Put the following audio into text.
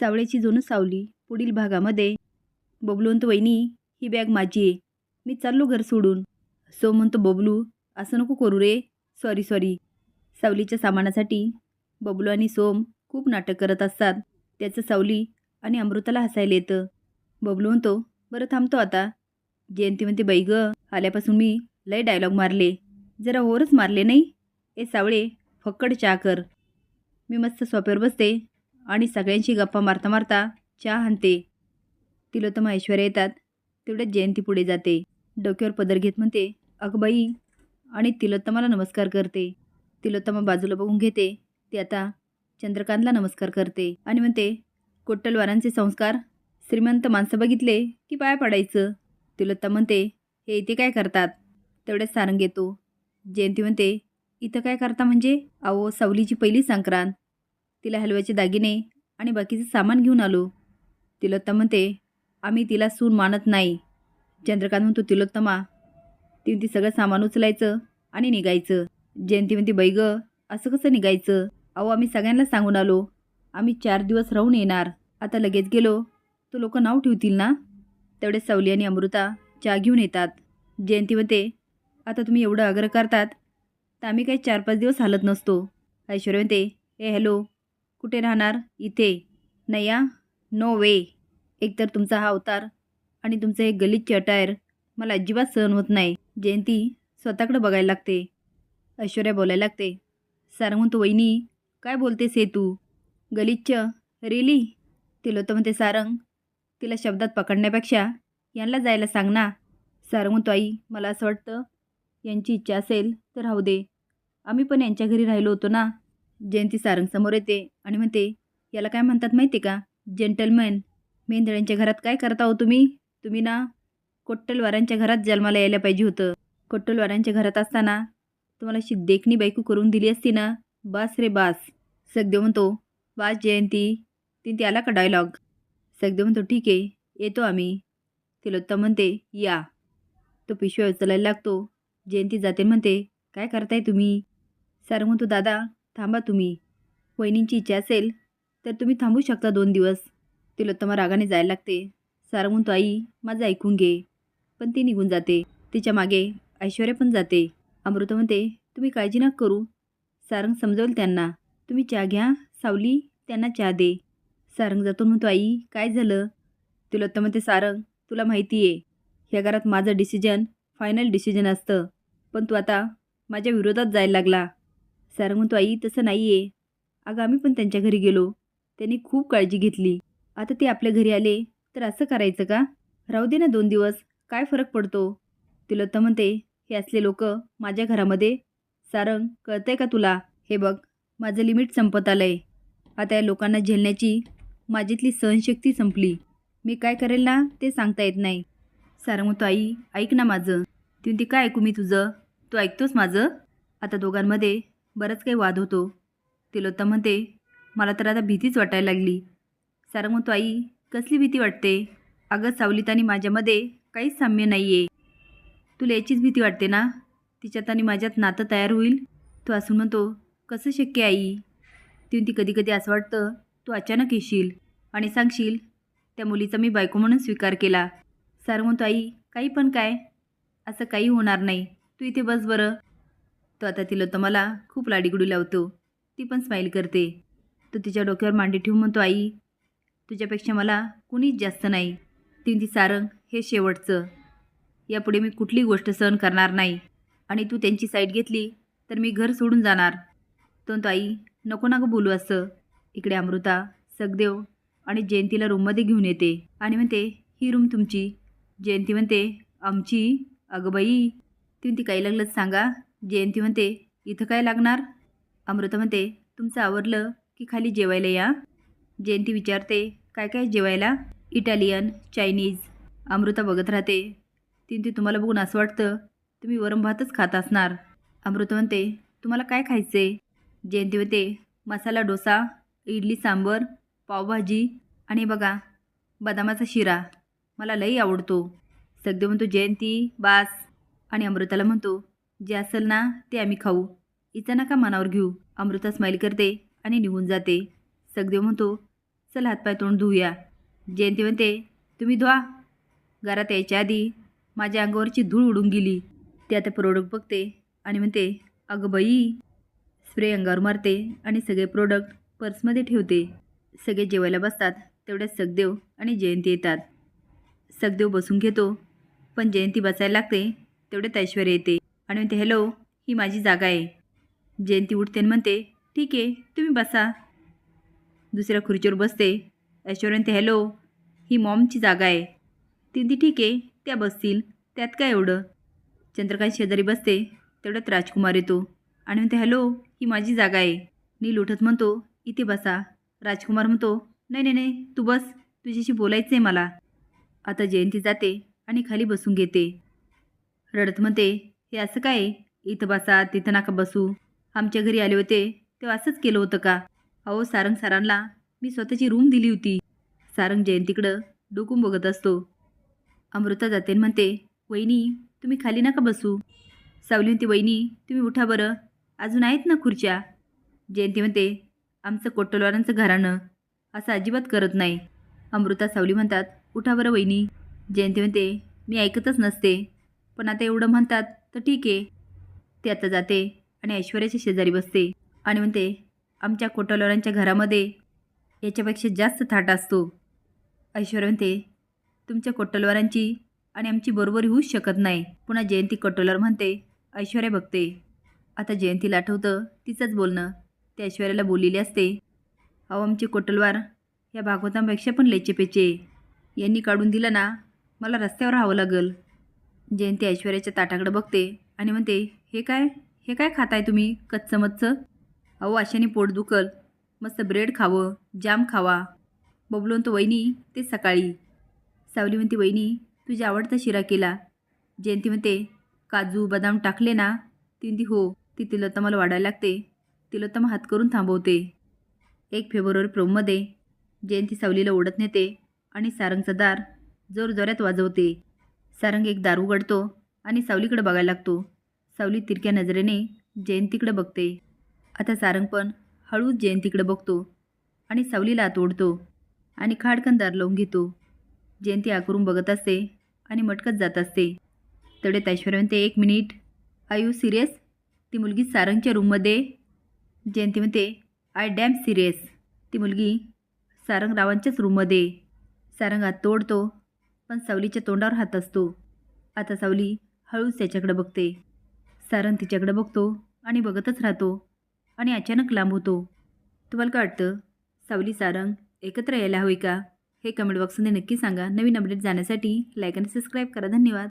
सावळ्याची जुनं सावली पुढील भागामध्ये. बबलूंत वहिनी ही बॅग माझी आहे. मी चाललो घर सोडून. सो म्हणतो बबलू असं नको करू रे. Sorry sorry. सावलीच्या सामानासाठी बबलू आणि सोम खूप नाटक करत असतात. त्याचं सावली आणि अमृताला हसायला येतं. बबलू म्हणतो बरं थांबतो आता. जयंती म्हणते बाई ग आल्यापासून मी लय डायलॉग मारले. जरा ओरच मारले नाही? ए सावळे फक्कड चहा कर. मी मस्त सोप्यावर बसते. आणि सगळ्यांशी गप्पा मारता मारता चहा आणते. तिलोत्तमा ऐश्वर्या येतात. तेवढ्यात जयंती पुढे जाते. डोक्यावर पदर घेत म्हणते अकबाई आणि तिलोत्तमाला नमस्कार करते. तिलोत्तमा बाजूला बघून घेते. ती आता चंद्रकांतला नमस्कार करते आणि म्हणते कोट्टलवारांचे संस्कार श्रीमंत माणसं बघितले की पाया पडायचं. तिलोत्तम म्हणते हे इथे काय करतात? तेवढ्यात सारंग येतो. जयंती म्हणते इथं काय करता म्हणजे? अहो सावलीची पहिली संक्रांत. तिला हलव्याचे दागिने आणि बाकीचं सामान घेऊन आलो. तिलोत्तम म्हणते आम्ही तिला सून मानत नाही. चंद्रकांत म्हणतो तिलोत्तमा ती म्हणते सगळं सामान उचलायचं आणि निघायचं. जयंती म्हणते बैग असं कसं निघायचं? अहो आम्ही सगळ्यांना सांगून आलो. आम्ही चार दिवस राहून येणार. आता लगेच गेलो. तो लोक नाव ठेवतील ना? तेवढे सावली आणि अमृता चहा घेऊन येतात. जयंती म्हणते आता तुम्ही एवढं आग्रह करतात तर आम्ही काही चार पाच दिवस हालत नसतो. ऐश्वर्य म्हणते ए हॅलो कुठे राहणार? इथे. नया? No way. एकतर तुमचा हा अवतार आणि तुमचं हे गलिच्छ अटायर मला अजिबात सहन होत नाही. जयंती स्वतःकडे बघायला लागते. ऐश्वर्या बोलायला लागते. सारंग म्हणतो वहिनी काय बोलतेस हे तू? गलिच्छ? रिली तिला तर म्हणते सारंग तिला शब्दात पकडण्यापेक्षा यांना जायला सांग ना. सारंग म्हणतो आई मला असं वाटतं यांची इच्छा असेल तर राहू दे. आम्ही पण यांच्या घरी राहिलो होतो ना. जयंती सारंग समोर येते आणि म्हणते याला काय म्हणतात माहिती का? जेंटलमॅन मेंदळ्यांच्या घरात काय करता हो तुम्ही? तुम्ही ना कोट्टलवारांच्या घरात जन्माला यायला पाहिजे होतं. कोट्टलवारांच्या घरात असताना तुम्हाला अशी देखणी बायको करून दिली असती ना? बास रे बास. सगदेव म्हणतो बास जयंती ती ती आला का डायलॉग सगदेव म्हणतो ठीक आहे येतो आम्ही. तिलोत्तम म्हणते या. तो पिशव्या उचलायला लागतो. जयंती जाते म्हणते काय करताय तुम्ही? सारंग म्हणतो दादा थांबा तुम्ही. वहिनींची इच्छा असेल तर तुम्ही थांबू शकता दोन दिवस. तिलोत्तमा रागाने जायला लागते. सारंग म्हणतो आई माझं ऐकून घे. पण ती निघून जाते. तिच्यामागे ऐश्वर्या पण जाते. अमृता म्हणते तुम्ही काळजी नका करू. सारंग समजवेल त्यांना. तुम्ही चहा घ्या सावली त्यांना चहा दे. सारंग जातो म्हणतो आई काय झालं? तिलोत्तमा म्हणते सारंग तुला माहिती आहे. ह्या घरात माझं डिसिजन फायनल डिसिजन असतं. पण तू आता माझ्या विरोधात जायला लागला. सारंग म्हणतो आई तसं नाही आहे अगं आम्ही पण त्यांच्या घरी गेलो. त्यांनी खूप काळजी घेतली. आता ते आपल्या घरी आले. तर असं करायचं का? राहू दे ना दोन दिवस. काय फरक पडतो? तिलोत्ता म्हणते हे असले लोक माझ्या घरामध्ये. सारंग कळतंय का तुला? हे बघ माझं लिमिट संपत आलं आहे आता या लोकांना झेलण्याची माझीतली सहनशक्ती संपली. मी काय करेल ना ते सांगता येत नाही. सारंग म्हणतो आई ऐक ना माझं. तिथे काय ऐकू मी तुझं? तू ऐकतोस माझं? आता दोघांमध्ये बरंच काही वाद होतो. तिलोत्तम म्हणते मला तर आता भीतीच वाटायला लागली. सारंग म्हणतो आई कसली भीती वाटते? अगं सावलीत आणि माझ्यामध्ये काहीच साम्य नाही आहे तुला याचीच भीती वाटते ना? तिच्यात आणि माझ्यात नातं तयार होईल? तो असून म्हणतो कसं शक्य आई? ती ती कधी कधी असं वाटतं तू अचानक येशील आणि सांगशील त्या मुलीचा मी बायको म्हणून स्वीकार केला. सारं म्हणतो आई काही पण काय? असं काही होणार नाही. तू इथे बस बरं. तो आता तिला तर मला खूप लाडीगुडी लावतो. ती पण स्माईल करते. तो तिच्या डोक्यावर मांडी ठेवून म्हणतो आई तुझ्यापेक्षा मला कुणीच जास्त नाही. ती ती सारंग हे शेवटचं. यापुढे मी कुठली गोष्ट सहन करणार नाही. आणि तू त्यांची साईड घेतली तर मी घर सोडून जाणार. तो म्हणतो आई नको ना गं बोलू असं. इकडे अमृता सगदेव आणि जयंतीला रूममध्ये घेऊन येते. आणि म्हणते ही रूम तुमची. जयंती म्हणते आमची? अगं बाई. ती काही लागलंच सांगा. जयंती म्हणते इथं काय लागणार? अमृता म्हणते तुमचं आवरलं की खाली जेवायला या. जयंती विचारते काय काय जेवायला? Italian Chinese. अमृता बघत राहते तीन ती तुम्हाला बघून असं वाटतं तुम्ही वरम भातच खात असणार. अमृता म्हणते तुम्हाला काय खायचे जयंती म्हणते मसाला डोसा इडली सांबर पावभाजी आणि बघा बदामाचा शिरा. मला लई आवडतो. सगळे म्हणतो जयंती बास. आणि अमृताला म्हणतो जे असेल ना ते आम्ही खाऊ. इथं नका मनावर घेऊ. अमृता स्माईल करते आणि निघून जाते. सगदेव म्हणतो चल हातपाय तोंड धुऊया. जयंती म्हणते तुम्ही धुवा. घरात यायच्या आधी माझ्या अंगावरची धूळ उडून गेली. ते आता प्रोडक्ट बघते आणि म्हणते अगं बाई. स्प्रे अंगावर मारते आणि सगळे प्रोडक्ट पर्समध्ये ठेवते. सगळे जेवायला बसतात. तेवढ्यात सगदेव आणि जयंती येतात. सगदेव बसून घेतो पण जयंती बसायला लागते. तेवढ्यात ऐश्वर्या येते. आणि म्हणते हॅलो ही माझी जागा आहे. जयंती उठते आणि म्हणते ठीक आहे तुम्ही बसा. दुसऱ्या खुर्चीवर बसते. ऐश्वर्या म्हणते हॅलो ही मॉमची जागा आहे. ती म्हणते ठीक आहे त्या बसतील त्यात काय एवढं? चंद्रकांत शेजारी बसते तेवढ्यात राजकुमार येतो आणि म्हणते हॅलो ही माझी जागा आहे. नील उठत म्हणतो इथे बसा. राजकुमार म्हणतो नाही नाही नाही तू बस तुझ्याशी बोलायचं आहे मला. आता जयंती जाते आणि खाली बसून घेते. रडत म्हणते हे असं काय? इथं बसा तिथं नका बसू. आमच्या घरी आले होते तेव्हा असंच केलं होतं का? अहो सारंग सरांना मी स्वतःची रूम दिली होती. सारंग जयंतीकडं डोकून बघत असतो. अमृता जाते म्हणते वहिनी तुम्ही खाली नका बसू. सावली म्हणते वहिनी तुम्ही उठा बरं. अजून आहेत ना खुर्च्या? जयंती म्हणते आमचं कोट्टलवारांचं घराणं असं अजिबात करत नाही. अमृता सावली म्हणतात उठा बरं वहिनी. जयंती म्हणते मी ऐकतच नसते. पण आता एवढं म्हणतात तर ठीक आहे. ते आता जाते आणि ऐश्वर्याच्या शेजारी बसते आणि म्हणते आमच्या कोटलवारांच्या घरामध्ये याच्यापेक्षा जास्त थाट असतो. ऐश्वर्या म्हणते तुमच्या कोटलवारांची आणि आमची बरोबरी होऊच शकत नाही. पुन्हा जयंती कोटलवार म्हणते ऐश्वर्या बघते. आता जयंतीला आठवतं तिचंच बोलणं. ते ऐश्वर्याला बोललेली असते अहो आमचे कोटलवार या भागवतांपेक्षा पण लेचेपेचे. यांनी काढून दिलं ना मला रस्त्यावर राहावं लागेल. जयंती ऐश्वर्याच्या ताटाकडे बघते आणि म्हणते हे काय? हे काय खाताय तुम्ही कच्चं मच्चं? अहो अशाने पोट दुखल. मस्त ब्रेड खावं जाम खावा. बबलून तो वहिनी ते सकाळी. सावली म्हणते वहिनी तुझ्या आवडता शिरा केला. जयंती म्हणते काजू बदाम टाकले ना? तिंदी हो ती तिलोत्तमाला वाढायला लागते. तिलोत्तम हात करून थांबवते. एक फेब्रुवारी प्रोममध्ये जयंती सावलीला ओढत नेते आणि सारंगचा दार जोरजोऱ्यात वाजवते. सारंग एक दार उघडतो आणि सावलीकडे बघायला लागतो. सावली तिरक्या नजरेने जयंतीकडे बघते. आता सारंग पण हळूच जयंतीकडे बघतो आणि सावलीला तोडतो आणि खाडकन दार लावून घेतो. जयंती आकरून बघत असते आणि मटकत जात असते. तेवढ्यात ऐश्वर्या म्हणते एक मिनिट. I you serious? ती मुलगी सारंगच्या रूममध्ये जयंती म्हणते आय डॅम सिरियस. ती मुलगी सारंग रावांच्याच रूममध्ये सारंग आत तोडतो पण सावलीच्या तोंडावर हात असतो. आता सावली हळूच त्याच्याकडे बघते. सारंग तिच्याकडे बघतो आणि बघतच राहतो आणि अचानक लांब होतो. तुम्हाला काय वाटतं? सावली सारंग एकत्र यायला हवी का? हे कमेंट बॉक्समध्ये नक्की सांगा. नवीन अपडेट जाण्यासाठी लाईक आणि सबस्क्राईब करा. धन्यवाद.